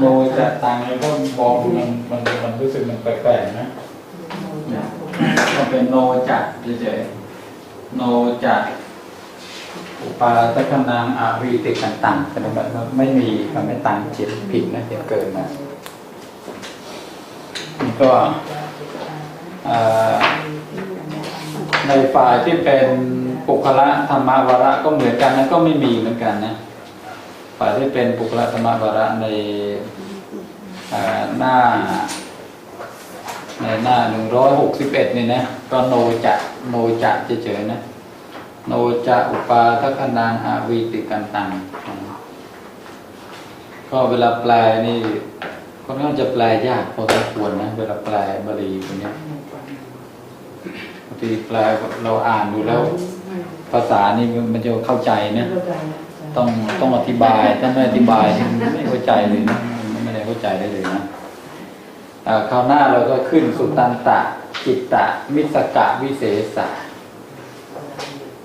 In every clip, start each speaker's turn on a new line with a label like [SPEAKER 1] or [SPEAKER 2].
[SPEAKER 1] โนจะตังแล้วก็มองมันมันมันรู้สึกมันแปลกๆนะก็เป็นโนจะเฉยๆโนจะอุปาตคนังอาวีติกันต่างๆแต่แบบไม่มีมันไม่ตังจิตผิดนะเดี๋ยวเกิดมานี่ก็ในฝ่ายที่เป็นปุคละธรรมวระก็เหมือนกันนะก็ไม่มีเหมือนกันนะ ฝ่ายที่เป็นปุคละธรรมวาระในหน้า ในหน้าหนึ่งร้อยหกสิบเอ็ดนี่นะก็โนจะโนจะเฉยๆนะ โนจะอุปาทัคนังอาวีติกันตังก็เวลาแปลนี่ค่อนข้าจะแปลยากพอสมควรนะ เวลาแปลบาลีตัวเนี้บางทีแปลเราอ่านดูแล้ว ภาษานี่มันจะเข้าใจนะ ต้องต้องอธิบายถ้าไม่อธิบายไม่เข้าใจเลยนะไม่ได้เข้าใจได้เลยนะคราวหน้าเราก็ขึ้นสุตันตะจิตตะ มิสกะวิเศษะ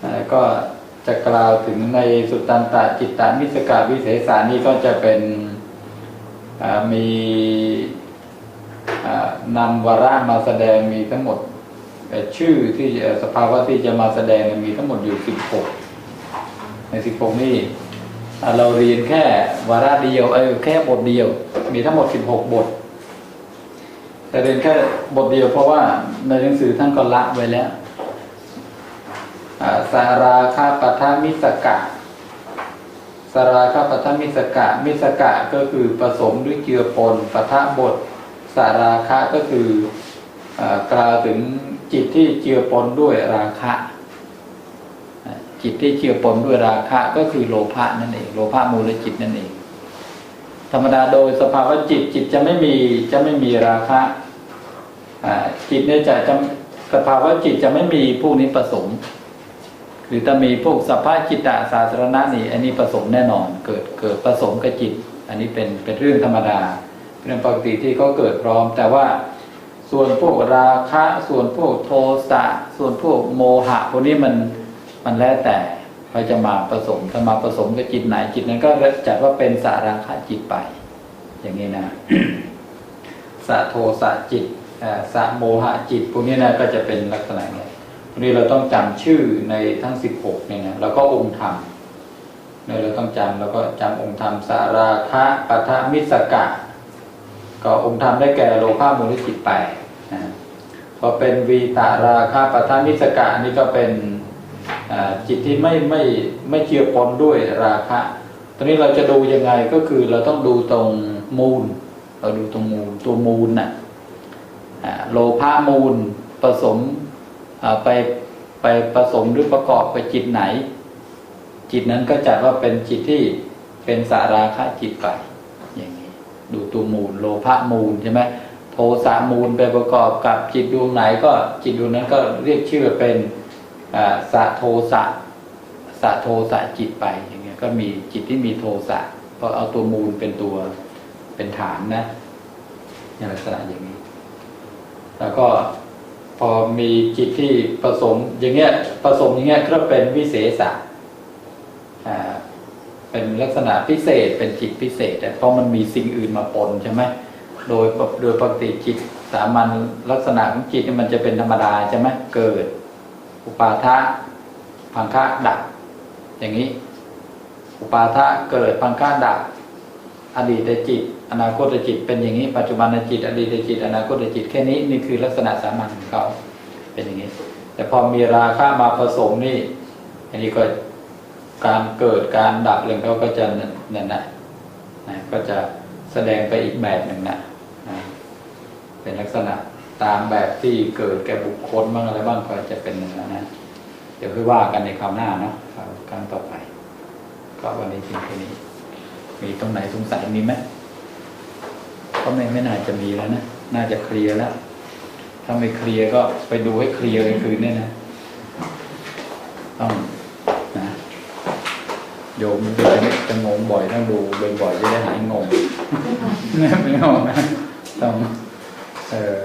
[SPEAKER 1] อ่ก็จะกล่าวถึงในสุตันตะจิตตะมิสกะวิเศษานี่ก็จะเป็นมีนำวาระมาแสดงมีทั้งหมดชื่อที่สภาวะที่จะมาแสดงมีทั้งหมดอยู่สิบหกในสิบหกนี่ เราเรียนแค่วาระเดียวเออแค่บทเดียว มีทั้งหมดสิบหกบท แต่เรียนแค่บทเดียวเพราะว่าในหนังสือท่านก็ละไว้แล้วสาราคาปัทามิสกะสาราคาปัทามิสกะ มิสกะก็คือผสมด้วยเจือปนปัทบท สาราคะก็คืออกล่าวถึงจิตที่เจือปนด้วยราคะ จิตที่เชื่อปนด้วยราคะก็คือโลภะนั่นเอง โลภะมูลจิตนั่นเอง ธรรมดาโดยสภาวะจิตจิตจะไม่มีจะไม่มีราคะอ่าจิตเนี่ยจะจะสภาวะจิตจะไม่มีพวกนี้ผสมหรือถ้ามีพวกสภาพจิตตสาสารณะนี่อันนี้ผสมแน่นอน เกิดเกิดผสมกับจิต อันนี้เป็นเป็นเรื่องธรรมดาเป็นเรื่องปกติที่เขาเกิดพร้อม แต่ว่าส่วนพวกราคะ ส่วนพวกโทสะส่วนพวกโมหะพวกนี้มัน มันแล้วแต่เขาจะมาผสมถ้ามาผสมกับจิตไหนจิตนั้นก็จัดว่าเป็นสาราคะจิตไป อย่างนี้นะสะโทสะจิตสะโมหะจิตพวกนี้นะก็จะเป็นลักษณะไงพวกนี้เราต้องจำชื่อในทั้งสิบหกเนี่ยนะแล้วก็องค์ธรรมเนี่ยเราต้องจำแล้วก็จำองค์ธรรมสาราคะปัทมิสกะ ก็องค์ธรรมได้แก่โลภะมูลจิตแปดนะพอเป็นวีตาราคะปัทมิสกะนี่ก็เป็น จิตที่ไม่ไม่ไม่เจือปนด้วยราคะตอนนี้เราจะดูยังไงก็คือเราต้องดูตรงมูล เราดูตรงมูลตัวมูลน่ะโลภะมูลผสมไปไปผสมหรือประกอบกับจิตไหน จิตนั้นก็จัดว่าเป็นจิตที่เป็นสาราคะจิตไปอย่างนี้ดูตัวมูล โลภะมูลใช่ไหมโทสะมูลไปประกอบกับจิตดวงไหนก็จิตดวงนั้นก็เรียกชื่อเป็น สะโทสะสะโทสะจิตไปอย่างเงี้ยก็มีจิตที่มีโทสะเพราะเอาตัวมูลเป็นตัวเป็นฐานนะในลักษณะอย่างนี้ แล้วก็พอมีจิตที่ผสมอย่างเงี้ยผสมอย่างเงี้ยก็เป็นวิเศษะอ่าเป็นลักษณะพิเศษเป็นจิตพิเศษ แต่เพราะมันมีสิ่งอื่นมาปนใช่ไหมโดยโดยปกติจิตสามัญลักษณะของจิตมันจะเป็นธรรมดาใช่ไหมเกิด อุปาทะพังคะดับ อย่างนี้ อุปาทะเกิดพังคะดับ อดีตจิต อนาคตจิต เป็นอย่างนี้ ปัจจุบันจิต อดีตจิต อนาคตจิต แค่นี้นี่คือลักษณะสามัญของเขาเป็นอย่างนี้ แต่พอมีราคะมาผสมนี่ อันนี้ก็การเกิดการดับเรื่องเขาก็จะนั่นนะนะก็จะแสดงไปอีกแบบหนึ่งนะนะเป็นลักษณะ ตามแบบที่เกิดแก่บุคคลบ้างอะไรบ้างก็จะเป็นอย่างนั้นนะเดี๋ยวค่อยว่ากันในคราวหน้าเนาะคราวครั้งต่อไป ก็วันนี้เพียงแค่นี้ มีตรงไหนสงสัยมีไหมก็ไม่ไม่น่าจะมีแล้วนะน่าจะเคลียร์แล้วถ้าไม่เคลียร์ก็ไปดูให้เคลียร์กันคืนเนี่ยนะต้องนะโยมจะจะงงบ่อยต้องดูบ่อยๆจะได้หายงงไม่งงนะต้องเออ